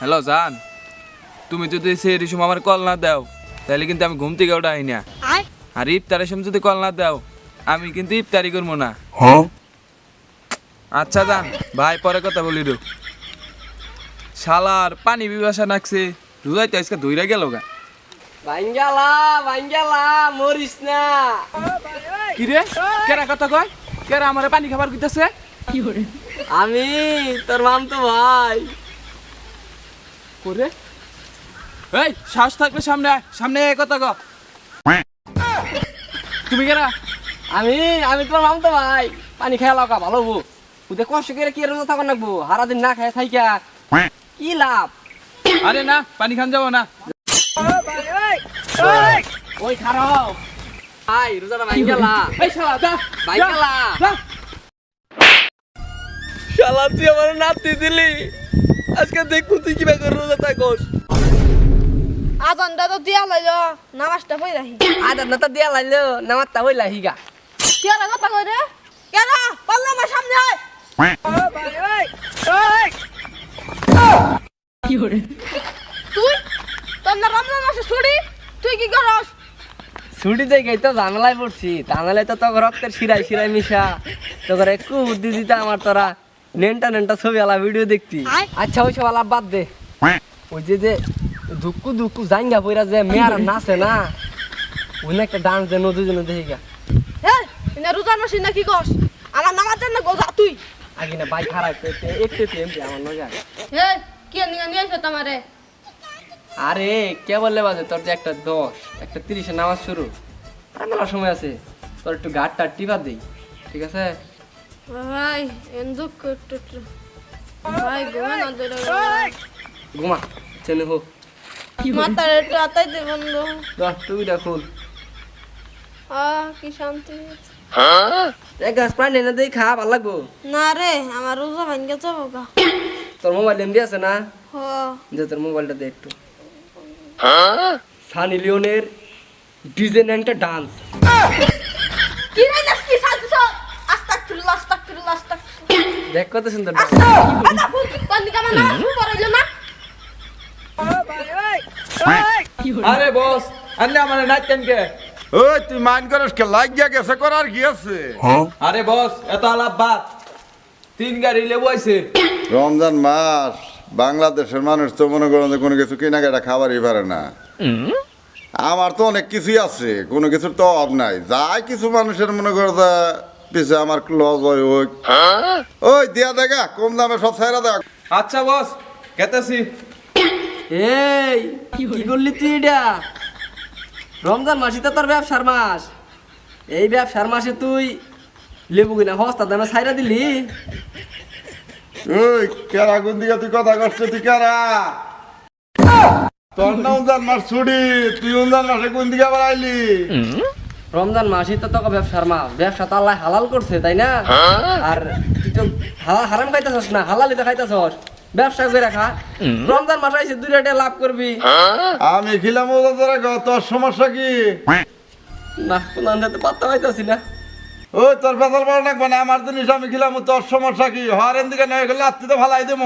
Hello জান। তুমি যদি সেই সময় আমার কল না দাও তাহলে কিন্তু আমি ঘুম থেকে ওটা না। আর ইফতারের সময় যদি কল না দাও আমি কিন্তু ইফতারি করব না। আচ্ছা জান ভাই পরে কথা বলি রে। শালার পানি বিবাসা নাকছে রুজাই তো আজকে ধুইরা গেল গা। ভাঙ্গালা ভাঙ্গালা মরিস না। কি রে কেরা কথা কয়? কেরা আমার পানি খাবার দিতেছে আমি তোর মাম তো ভাই। করে। এই শ্বাস থাকলে সামনে আয়, সামনে আয় কথা ক। তুমি কেরা? আমি আমি তোর মাম তো ভাই। পানি খেয়ে লাও ভালো হব। ওদের কষ্ট করে কি রোজা থাকুন রাখব হারা দিন না খাই থাইকা। কি লাভ? আরে না পানি খান যাব না। ওই খারাপ ভাই রোজাটা ভাঙ্গালা এই শালা যা যা। শালা তুই আমার নাতি দিলি। আজকে দেখব তুই কীভাবে করে রোজা থাকস। আজানটা তো দিয়া লাইল নামাজটা পড়ে রাখি। না তো দিয়া লাইলো নামার তা হইলা হিগা কি আর কথা কই রে? কেন পারলে আমার সামনে আয়। তুই? তোর না রমজান মাসে ছুটি? তুই কি করস? ছুটি দেখে তো ঝামেলায় পড়ছি তাহলে তো তোর রক্তের শিরায় শিরায় মিশা। তোর একটু বুদ্ধি দিতে আমার তোরা। নেনটা নেনটা ছবি আলা ভিডিও দেখতি। আচ্ছা ওই সব বাদ দে। ওই যে যে দুক্কু দুক্কু জাঙ্গা পইরা যে মেয়ার নাচে না ওই না একটা ডান্স যে নদী জন্য দেখি গা না রোজার মাসে না কি করস? আমার নামাজ না গোজা তুই। আগে না বাইক হারাই একটু এমপি আমার নজা হে কি নিয়ে নিয়ে এসে তোমারে? আরে কে বললে বাজে? তোর যে একটা দশ একটা তিরিশে নামাজ শুরু। আর মেলা সময় আছে। তোর একটু গাড়টা টিপা দিই ঠিক আছে? ভাই একটু ভাই ঘুমে না দে ঘুমা চেনে হোক মাথার একটু আতাই দে বন্ধু। কি শান্তি। এক গাছ দেই খা ভালো লাগবো। না রে আমার রোজা ভাঙ্গে যাব গা। তোর মোবাইল এমডি আছে না? হ। যে তোর মোবাইলটা দে একটু। সানি লিওনের ডিজে একটা ডান্স। কি কি দেখ কত সুন্দর। আচ্ছা আরে বস আনলে আমার নাচ কেন কে ওই তুই মাইন করিস কে লাগিয়া গেছে করার কি আছে? আরে বস এত আলাপ বাদ। তিন গাড়ি লেবু আইছে। রমজান মাস বাংলাদেশের মানুষ তো মনে করেন যে কোনো কিছু কেনাকাটা খাবারই পারে না। আমার তো অনেক কিছুই আছে কোনো কিছুর তো অভাব নাই। যাই কিছু মানুষের মনে করে পিছে আমার লস হয় ওই। ওই দিয়া দেখা কম দামে সব ছাইরা দেখ। আচ্ছা বস কেতেছি এই কি করলি তুই এটা? রমজান মাসই তো তোর ব্যবসার মাস। এই ব্যবসার মাসে তুই লেবু কিনা হস্তা দামে ছাইরা দিলি? ওই কেরা কোন দিকে তুই কথা কষ্ট তুই কেরা? তোর না উনজান মাস ছুটি তুই উনজান মাসে কোন দিকে আবার আইলি? রমজান মাসই তো তোকে ব্যবসার মাস ব্যবসা তো আল্লাহ হালাল করছে তাই না? আর তুই তো হারাম খাইতেছস না হালালি তো খাইতেছস। ব্যবসা করে রাখা রমজান মাস আইসে দুই টাকা লাভ করবি। আমি খিলাম ওদের তোরা সমস্যা কি? না কোন আন্দাজে পাত্তা পাইতাছি না। ওই তোর বড় না মানে আমার জিনিস আমি খিলাম তোর সমস্যা কি? হরেন দিকে নয় গেলে আত্মি তো ভালাই দেবো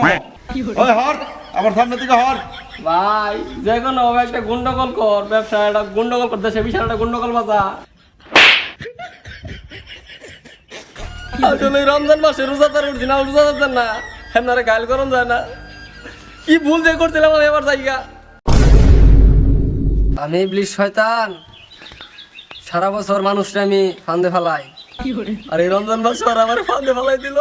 ওই হর আমার সামনে দিকে হর। ভাই যে কোনো একটা গন্ডগোল কর ব্যবসা একটা গন্ডগোল করতে সে বিশাল একটা গন্ডগোল বাজা। আসলে এই রমজান মাসে রোজাদার উঠছি না রোজাদার না। হেমনারে গাল করুন যায় না। কি ভুল যে করছিলাম আমি এবার জায়গা। আমি ইবলিশ শয়তান। সারা বছর মানুষটা আমি ফান্দে ফেলাই। আর এই রমজান মাস আমার ফান্দে ফেলাই দিল।